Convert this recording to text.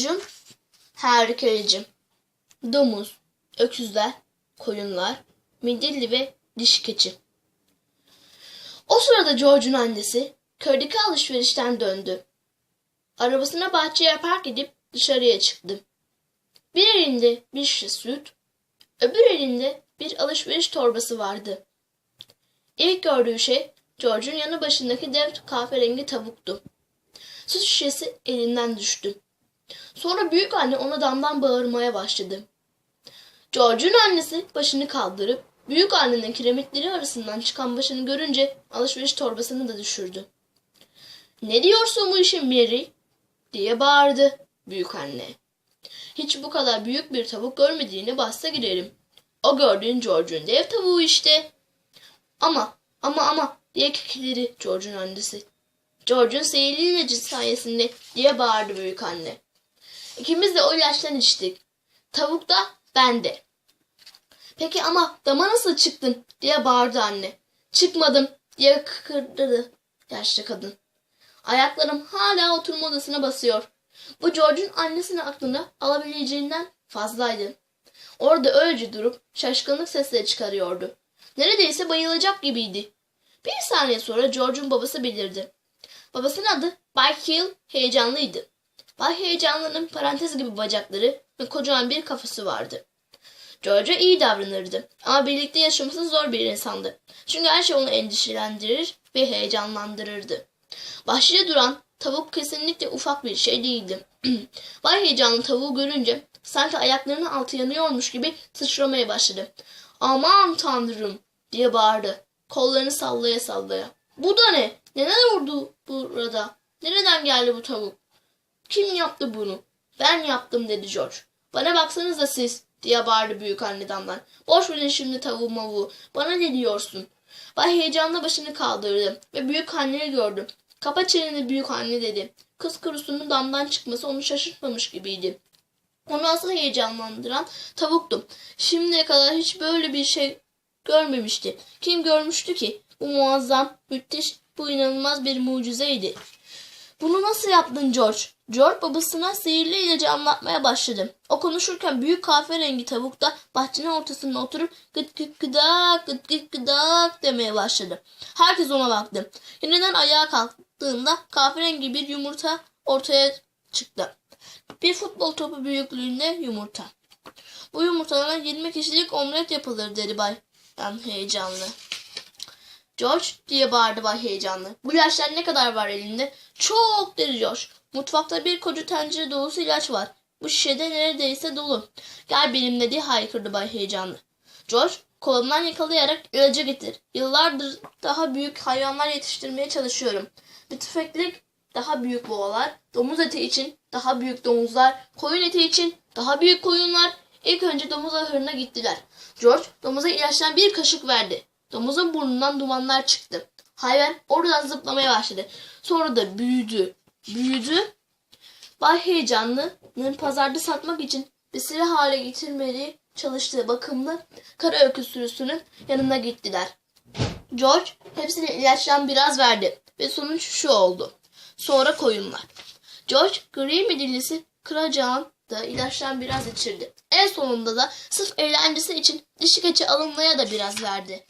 George'un harikacım. Domuz, öküzler, koyunlar, midilli ve diş keçi. O sırada George'un annesi köydeki alışverişten döndü. Arabasına bahçeye park edip dışarıya çıktı. Bir elinde bir şişe süt, öbür elinde bir alışveriş torbası vardı. İlk gördüğü şey George'un yanı başındaki dev kahverengi tavuktu. Süt şişesi elinden düştü. Sonra büyük anne ona damdan bağırmaya başladı. George'un annesi başını kaldırıp büyük annenin kiremitleri arasından çıkan başını görünce alışveriş torbasını da düşürdü. Ne diyorsun bu işe Mary? diye bağırdı büyük anne. Hiç bu kadar büyük bir tavuk görmediğini bassa girerim. O gördüğün George'un dev tavuğu işte. Ama ama ama diye kekeledi George'un annesi. George'un sihirli ilacı sayesinde diye bağırdı büyük anne. İkimiz de o ilaçtan içtik. Tavuk da ben de. Peki ama dama nasıl çıktın diye bağırdı anne. Çıkmadım diye kıkırdadı yaşlı kadın. Ayaklarım hala oturma odasına basıyor. Bu George'un annesinin aklını alabileceğinden fazlaydı. Orada öylece durup şaşkınlık sesleri çıkarıyordu. Neredeyse bayılacak gibiydi. Bir saniye sonra George'un babası belirdi. Babasının adı Bay Hill heyecanlıydı. Bay Heyecanlı'nın parantez gibi bacakları ve kocaman bir kafası vardı. George'a iyi davranırdı ama birlikte yaşaması zor bir insandı. Çünkü her şey onu endişelendirir ve heyecanlandırırdı. Bahçede duran tavuk kesinlikle ufak bir şey değildi. Bay Heyecanlı tavuğu görünce sanki ayaklarının altı yanıyormuş gibi sıçramaya başladı. Aman tanrım diye bağırdı. Kollarını sallaya sallaya. Bu da ne? Neler oldu burada? Nereden geldi bu tavuk? Kim yaptı bunu? Ben yaptım dedi George. Bana baksanıza siz diye bağırdı büyük anne. Boş verin şimdi tavuğu mavuğu. Bana ne diyorsun? Bay heyecanla başını kaldırdı ve büyük anneyi gördü. Kapa çeneni büyük anne dedi. Kız kurusunun damdan çıkması onu şaşırtmamış gibiydi. Onu asıl heyecanlandıran tavuktu. Şimdiye kadar hiç böyle bir şey görmemişti. Kim görmüştü ki? Bu muazzam, müthiş, bu inanılmaz bir mucizeydi. Bunu nasıl yaptın George? George babasına sihirli ilacı anlatmaya başladı. O konuşurken büyük kahverengi tavuk da bahçenin ortasında oturup gıt gıt gıdak gıt gıt gıdak demeye başladı. Herkes ona baktı. Yeniden ayağa kalktığında kahverengi bir yumurta ortaya çıktı. Bir futbol topu büyüklüğünde yumurta. Bu yumurtadan 20 kişilik omlet yapılır dedi Bay yani heyecanlı. George diye bağırdı Bay heyecanlı. Bu ilaçlar ne kadar var elinde? Çok dedi George. Mutfakta bir koca tencere dolusu ilaç var. Bu şişede neredeyse dolu. Gel benimle diye haykırdı Bay heyecanlı. George kolumdan yakalayarak ilacı getir. Yıllardır daha büyük hayvanlar yetiştirmeye çalışıyorum. Bir tüfeklik daha büyük boğalar, domuz eti için daha büyük domuzlar, koyun eti için daha büyük koyunlar. İlk önce domuz ahırına gittiler. George domuza ilaçtan bir kaşık verdi. Domuzun burnundan dumanlar çıktı. Hayvan oradan zıplamaya başladı. Sonra da büyüdü. Büyüdü. Bay Heyecanlı'nın pazarda satmak için besili hale getirmeli çalıştığı bakımlı kara öküz sürüsünün yanına gittiler. George hepsine ilaçtan biraz verdi ve sonuç şu oldu. Sonra koyunlar. George gri midillisi kıracağın da ilaçtan biraz içirdi. En sonunda da sırf eğlencesi için dişi keçi alınmaya da biraz verdi.